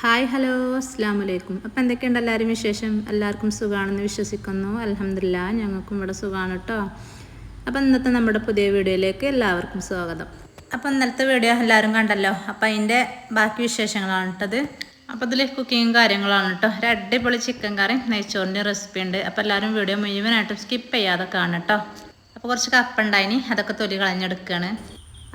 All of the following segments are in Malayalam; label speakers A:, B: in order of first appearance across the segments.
A: ഹായ് ഹലോ അസ്ലാം വലൈക്കും അപ്പോൾ എന്തൊക്കെയുണ്ട് എല്ലാവരും വിശേഷം എല്ലാവർക്കും സുഖമാണെന്ന് വിശ്വസിക്കുന്നു അലഹമില്ല ഞങ്ങൾക്കും ഇവിടെ സുഖമാണ് കേട്ടോ അപ്പോൾ ഇന്നത്തെ നമ്മുടെ പുതിയ വീഡിയോയിലേക്ക് എല്ലാവർക്കും സ്വാഗതം അപ്പോൾ ഇന്നലത്തെ വീഡിയോ എല്ലാവരും കണ്ടല്ലോ അപ്പോൾ അതിൻ്റെ ബാക്കി വിശേഷങ്ങളാണ് കേട്ടത് അപ്പോൾ അതിൽ കുക്കിങ്ങും കാര്യങ്ങളാണ് കേട്ടോ ഒരു അടിപൊളി ചിക്കൻ കറി നെയ്ച്ചോറിൻ്റെ റെസിപ്പി ഉണ്ട് അപ്പോൾ എല്ലാവരും വീഡിയോ മുഴുവനായിട്ടും സ്കിപ്പ് ചെയ്യാതെ കാണട്ടോ അപ്പോൾ കുറച്ച് കപ്പുണ്ടായിനി അതൊക്കെ തൊലി കളഞ്ഞെടുക്കുകയാണ്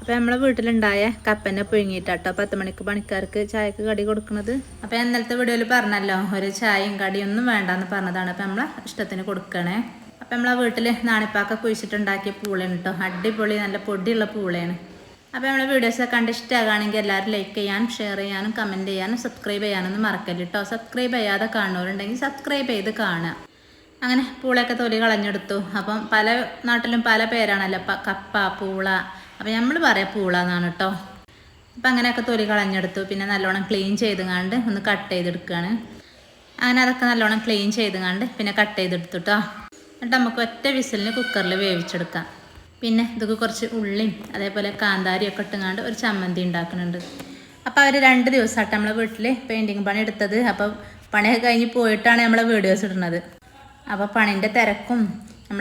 A: അപ്പോൾ നമ്മളെ വീട്ടിലുണ്ടായ കപ്പനെ പുഴുങ്ങിയിട്ടാട്ടോ പത്ത് മണിക്ക് പണിക്കാർക്ക് ചായക്ക് കടി കൊടുക്കുന്നത് അപ്പോൾ ഇന്നലത്തെ വീഡിയോയിൽ പറഞ്ഞല്ലോ ഒരു ചായയും കടിയൊന്നും വേണ്ടെന്ന് പറഞ്ഞതാണ് അപ്പോൾ നമ്മളെ ഇഷ്ടത്തിന് കൊടുക്കണേ അപ്പം നമ്മളെ വീട്ടിൽ നാണിപ്പാക്ക കുഴിച്ചിട്ടുണ്ടാക്കിയ പൂളയാണ് കേട്ടോ അടിപൊളി നല്ല പൊടിയുള്ള പൂളയാണ് അപ്പോൾ നമ്മളെ വീഡിയോസ് കണ്ട് ഇഷ്ടമാകുകയാണെങ്കിൽ എല്ലാവരും ലൈക്ക് ചെയ്യാനും ഷെയർ ചെയ്യാനും കമൻറ്റ് ചെയ്യാനും സബ്സ്ക്രൈബ് ചെയ്യാനൊന്നും മറക്കല്ലോ സബ്സ്ക്രൈബ് ചെയ്യാതെ കാണുന്നവരുണ്ടെങ്കിൽ സബ്സ്ക്രൈബ് ചെയ്ത് കാണുക അങ്ങനെ പൂളയൊക്കെ തൊലി കളഞ്ഞെടുത്തു അപ്പം പല നാട്ടിലും പല പേരാണല്ലോ കപ്പ പൂള അപ്പം നമ്മൾ പറയാം പൂള എന്നാണ് കേട്ടോ അപ്പം അങ്ങനെയൊക്കെ തൊലി കളഞ്ഞെടുത്തു പിന്നെ നല്ലോണം ക്ലീൻ ചെയ്തുകൊണ്ട് ഒന്ന് കട്ട് ചെയ്തെടുക്കുകയാണ് അങ്ങനെ അതൊക്കെ നല്ലോണം ക്ലീൻ ചെയ്തുകൊണ്ട് പിന്നെ കട്ട് ചെയ്തെടുത്തു കേട്ടോ എന്നിട്ട് നമുക്ക് ഒറ്റ വിസിലിന് കുക്കറിൽ വേവിച്ചെടുക്കാം പിന്നെ ഇതൊക്കെ കുറച്ച് ഉള്ളിയും അതേപോലെ ഒക്കെ ഇട്ടുങ്ങാണ്ട് ഒരു ചമ്മന്തി ഉണ്ടാക്കുന്നുണ്ട് അപ്പോൾ അവർ രണ്ട് ദിവസമായിട്ട് നമ്മളെ വീട്ടിൽ പെയിൻറ്റിങ് പണി എടുത്തത് അപ്പോൾ പണിയൊക്കെ കഴിഞ്ഞ് പോയിട്ടാണ് നമ്മളെ വീഡിയോസ് ഇടുന്നത് അപ്പോൾ പണിൻ്റെ തിരക്കും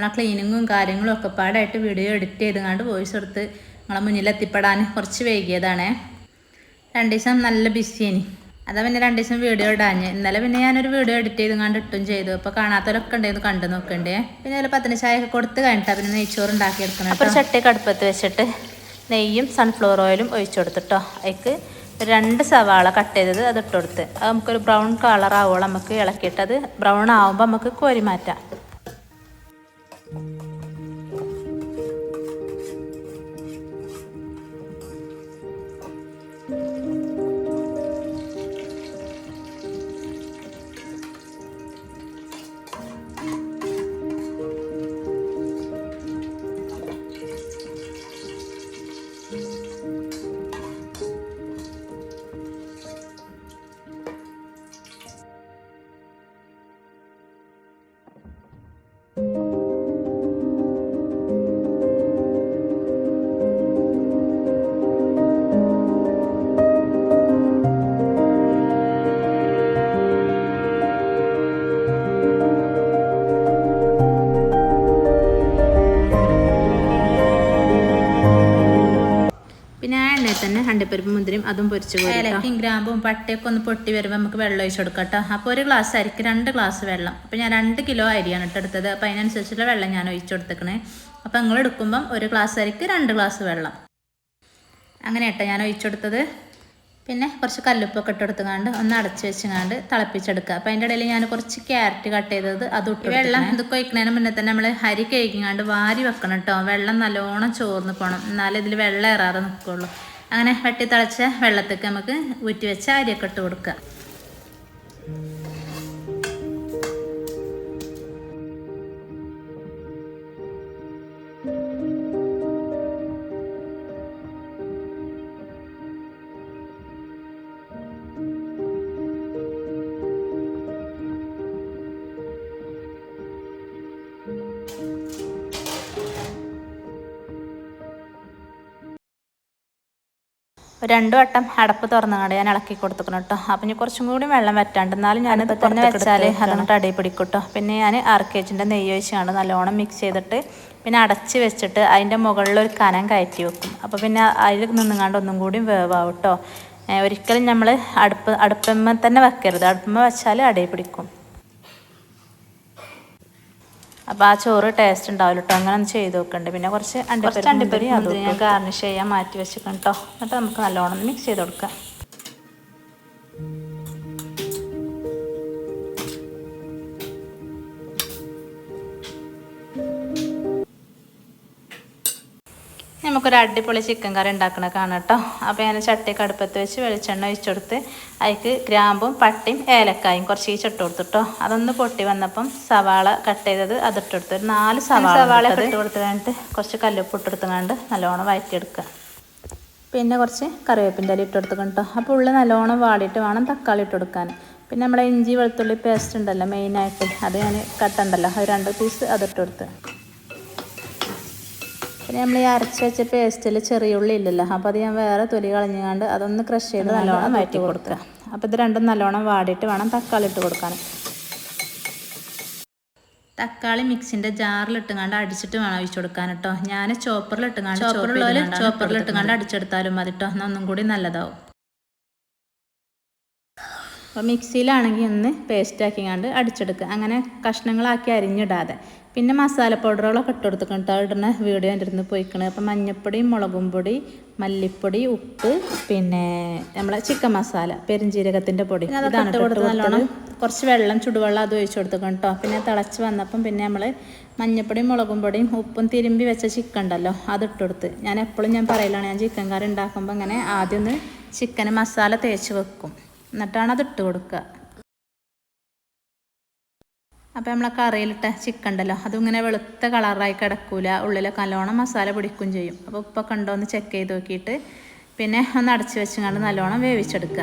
A: ആ ക്ലീനിങ്ങും കാര്യങ്ങളും ഒക്കെ പാടായിട്ട് വീഡിയോ എഡിറ്റ് ചെയ്തുകൊണ്ട് വോയിസ് എടുത്ത് നമ്മളെ മുന്നിൽ എത്തിപ്പെടാൻ കുറച്ച് വൈകിയതാണ് രണ്ട് ദിവസം നല്ല ബിസിയേനി അതാ പിന്നെ രണ്ട് ദിവസം വീഡിയോ ഇടാഞ്ഞ് ഇന്നലെ പിന്നെ ഞാനൊരു വീഡിയോ എഡിറ്റ് ചെയ്തുകൊണ്ട് ഇട്ടും ചെയ്തു അപ്പോൾ കാണാത്തവരൊക്കെ ഉണ്ടെന്ന് കണ്ടു നോക്കണ്ടേ പിന്നെ അതിൽ പത്തിന് ചായ ഒക്കെ കൊടുത്ത് കഴിഞ്ഞിട്ടാ പിന്നെ നെയ്ച്ചോറ് ഉണ്ടാക്കിയെടുക്കണം അപ്പോൾ ചട്ടി കടുപ്പത്ത് വെച്ചിട്ട് നെയ്യും സൺഫ്ലവർ ഓയിലും ഒഴിച്ചു കൊടുത്തിട്ടോ അതിക്ക് രണ്ട് സവാള കട്ട് ചെയ്തത് അത് ഇട്ട് കൊടുത്ത് അത് നമുക്കൊരു ബ്രൗൺ കളർ കളറാവോളം നമുക്ക് ഇളക്കിയിട്ടത് ബ്രൗൺ ആവുമ്പോൾ നമുക്ക് കോരി മാറ്റാം അങ്ങനെ തന്നെ അണ്ടിപ്പരിപ്പ് മുന്തിരിയും അതും പൊരിച്ചു ഏലക്കും ഗ്രാമ്പും പട്ടയൊക്കെ ഒന്ന് പൊട്ടി വരുമ്പോൾ നമുക്ക് വെള്ളം ഒഴിച്ച് കൊടുക്കാം കേട്ടോ അപ്പോൾ ഒരു ഗ്ലാസ് അരിക്ക് രണ്ട് ഗ്ലാസ് വെള്ളം അപ്പോൾ ഞാൻ രണ്ട് കിലോ അരിയാണ് കേട്ടോ എടുത്തത് അപ്പോൾ അതിനനുസരിച്ചുള്ള വെള്ളം ഞാൻ ഒഴിച്ചു കൊടുത്തേക്കണേ അപ്പോൾ നിങ്ങൾ എടുക്കുമ്പം ഒരു ഗ്ലാസ് അരിക്ക് രണ്ട് ഗ്ലാസ് വെള്ളം അങ്ങനെ കേട്ടോ ഞാൻ ഒഴിച്ചു കൊടുത്തത് പിന്നെ കുറച്ച് കല്ലുപ്പൊക്കെ ഇട്ടെടുത്തുകൊണ്ട് ഒന്ന് അടച്ചു വെച്ചുകൊണ്ട് തിളപ്പിച്ചെടുക്കുക അപ്പോൾ അതിൻ്റെ ഇടയിൽ ഞാൻ കുറച്ച് ക്യാരറ്റ് കട്ട് ചെയ്തത് അത് ഇട്ട് വെള്ളം ഇത് കൊയ്ക്കുന്നതിന് മുന്നേ തന്നെ നമ്മൾ ഹരി കഴിക്കാണ്ട് വാരി വെക്കണം കേട്ടോ വെള്ളം നല്ലോണം ചോർന്ന് പോകണം എന്നാലേ ഇതിൽ വെള്ളം ഇറാറ് നിൽക്കുള്ളൂ അങ്ങനെ വെട്ടി തിളച്ച വെള്ളത്തേക്ക് നമുക്ക് ഊറ്റി വെച്ച അരിയൊക്കെ ഇട്ട് കൊടുക്കുക രണ്ടു വട്ടം അടപ്പ് തുറന്നുകൊണ്ട് ഞാൻ ഇളക്കി കൊടുത്തുക്കണം കേട്ടോ അപ്പം ഇനി കുറച്ചും കൂടി വെള്ളം വറ്റാണ്ട് എന്നാലും ഞാൻ ഇത് തന്നെ വെച്ചാൽ അതുകൊണ്ട് അടി പിടിക്കും പിന്നെ ഞാൻ ആർ നെയ്യ് ഒഴിച്ചാണ് നല്ലോണം മിക്സ് ചെയ്തിട്ട് പിന്നെ അടച്ച് വെച്ചിട്ട് അതിൻ്റെ മുകളിൽ ഒരു കനം കയറ്റി വെക്കും അപ്പോൾ പിന്നെ അതിൽ നിന്നുങ്ങാണ്ട് ഒന്നും കൂടി വേവാവും കേട്ടോ ഒരിക്കലും നമ്മൾ അടുപ്പ് അടുപ്പമ്മ തന്നെ വെക്കരുത് അടുപ്പമ്മ വെച്ചാൽ അടി പിടിക്കും അപ്പൊ ആ ചോറ് ടേസ്റ്റ് ഉണ്ടാവില്ല കേട്ടോ അങ്ങനെ ഒന്ന് ചെയ്ത് നോക്കണ്ട് പിന്നെ കുറച്ച് അണ്ടിപ്പരി അണ്ടിപ്പരി അത് ഞാൻ ഗാർണിഷ് ചെയ്യാൻ മാറ്റി വെച്ചിട്ടുണ്ടോ എന്നിട്ട് നമുക്ക് നല്ലോണം മിക്സ് ചെയ്ത് കൊടുക്കാം നമുക്കൊരു അടിപൊളി ചിക്കൻ കറി ഉണ്ടാക്കണ കാണാം കേട്ടോ അപ്പോൾ ഞാൻ ചട്ടിയൊക്കെ അടുപ്പത്ത് വെച്ച് വെളിച്ചെണ്ണ ഒഴിച്ചെടുത്ത് അതിക്ക് ഗ്രാമ്പും പട്ടിയും ഏലക്കായും കുറച്ച് കൊടുത്തു കേട്ടോ അതൊന്ന് പൊട്ടി വന്നപ്പം സവാള കട്ട് ചെയ്തത് അതിട്ടെടുത്ത് ഒരു നാല് സവാള സവാള ഇട്ട് കൊടുത്ത് കഴിഞ്ഞിട്ട് കുറച്ച് കല്ലുപ്പ് ഇട്ടെടുത്ത് കണ്ട് നല്ലോണം വഴറ്റിയെടുക്കുക പിന്നെ കുറച്ച് കറിവേപ്പിൻ്റെ ഇല ഇട്ടെടുത്ത് കണ്ടോ അപ്പോൾ ഉള്ളിൽ നല്ലോണം വാടിയിട്ട് വേണം തക്കാളി ഇട്ട് കൊടുക്കാൻ പിന്നെ നമ്മുടെ ഇഞ്ചി വെളുത്തുള്ളി പേസ്റ്റ് ഉണ്ടല്ലോ മെയിനായിട്ട് അത് ഞാൻ കട്ടുണ്ടല്ലോ അത് രണ്ട് പീസ് കൊടുത്ത് പിന്നെ നമ്മൾ ഈ അരച്ച് വെച്ച പേസ്റ്റിൽ ചെറിയ ഉള്ളി ഇല്ലല്ലോ അപ്പോൾ അത് ഞാൻ വേറെ തൊലി കളഞ്ഞുകൊണ്ട് അതൊന്ന് ക്രഷ് ചെയ്ത് നല്ലോണം മാറ്റി കൊടുക്കുക അപ്പോൾ ഇത് രണ്ടും നല്ലോണം വാടിയിട്ട് വേണം തക്കാളി ഇട്ട് കൊടുക്കാൻ തക്കാളി മിക്സിൻ്റെ ജാറിലിട്ടുങ്ങാണ്ട് അടിച്ചിട്ട് വേണം ഒഴിച്ചു കൊടുക്കാൻ കേട്ടോ ഞാൻ ചോപ്പറിലിട്ടുങ്ങാണ്ട് ചോപ്പറുള്ളവർ ചോപ്പറിലിട്ടുങ്ങാണ്ട് അടിച്ചെടുത്താലും മതി കേട്ടോ എന്നാൽ ഒന്നും കൂടി നല്ലതാവും അപ്പോൾ മിക്സിയിലാണെങ്കിൽ ഒന്ന് കണ്ട് അടിച്ചെടുക്കുക അങ്ങനെ കഷ്ണങ്ങളാക്കി അരിഞ്ഞിടാതെ പിന്നെ മസാല പൗഡറുകളൊക്കെ ഇട്ട് കൊടുത്തിക്കണം കേട്ടോ ഇടുന്ന വീഡിയോ എൻ്റെ അടുത്ത് പോയിക്കണ് അപ്പം മഞ്ഞപ്പൊടി മുളകും പൊടി മല്ലിപ്പൊടി ഉപ്പ് പിന്നെ നമ്മളെ ചിക്കൻ മസാല പെരിഞ്ജീരകത്തിൻ്റെ പൊടി ഇതാണ് നല്ലോണം കുറച്ച് വെള്ളം ചുടുവെള്ളം അത് ഒഴിച്ചു കൊടുത്തിക്കണം കേട്ടോ പിന്നെ തിളച്ച് വന്നപ്പം പിന്നെ നമ്മൾ മഞ്ഞപ്പൊടിയും മുളകും പൊടിയും ഉപ്പും തിരുമ്പി വെച്ച ചിക്കൻ ഉണ്ടല്ലോ അതിട്ട് കൊടുത്ത് ഞാൻ എപ്പോഴും ഞാൻ പറയലാണ് ഞാൻ ചിക്കൻ കറി ഉണ്ടാക്കുമ്പോൾ ഇങ്ങനെ ആദ്യം ഒന്ന് ചിക്കന് മസാല തേച്ച് വെക്കും എന്നിട്ടാണ് അത് ഇട്ട് കൊടുക്കുക അപ്പോൾ നമ്മളെ കറിയിലിട്ട ചിക്കൻ ഉണ്ടല്ലോ അതിങ്ങനെ വെളുത്ത കളറായി കിടക്കൂല ഉള്ളിലൊക്കെ നല്ലോണം മസാല പിടിക്കും ചെയ്യും അപ്പോൾ ഉപ്പൊക്കെ ഉണ്ടോ ഒന്ന് ചെക്ക് ചെയ്ത് നോക്കിയിട്ട് പിന്നെ ഒന്ന് അടച്ച് വെച്ചുകൊണ്ട് നല്ലോണം വേവിച്ചെടുക്കുക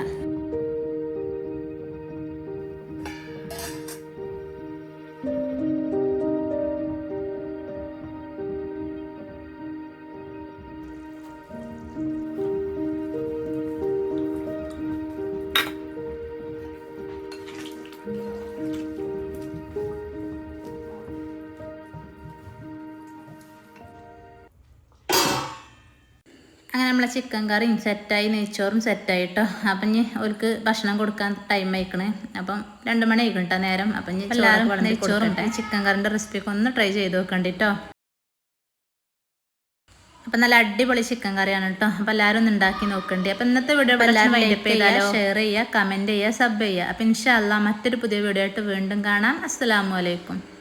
A: അങ്ങനെ നമ്മളെ ചിക്കൻ കറിയും സെറ്റായി നെയ്ച്ചോറും സെറ്റായി കേട്ടോ അപ്പം ഇനി അവർക്ക് ഭക്ഷണം കൊടുക്കാൻ ടൈം ആയിക്കണേ അപ്പം രണ്ട് മണി ആയിക്കും കേട്ടോ നേരം അപ്പം ഞാൻ എല്ലാവരും നെയ്ച്ചോറും ചിക്കൻ കറിൻ്റെ റെസിപ്പിയൊക്കെ ഒന്ന് ട്രൈ ചെയ്ത് നോക്കണ്ട കേട്ടോ അപ്പം നല്ല അടിപൊളി ചിക്കൻ കറിയാണ് കേട്ടോ അപ്പം എല്ലാവരും ഒന്ന് ഉണ്ടാക്കി നോക്കണ്ടേ അപ്പം ഇന്നത്തെ വീഡിയോ എല്ലാവരും ഷെയർ ചെയ്യുക കമൻറ്റ് ചെയ്യുക സബ് ചെയ്യുക അപ്പം ഇൻഷാല്ല മറ്റൊരു പുതിയ വീഡിയോ ആയിട്ട് വീണ്ടും കാണാം അസ്സാമലൈക്കും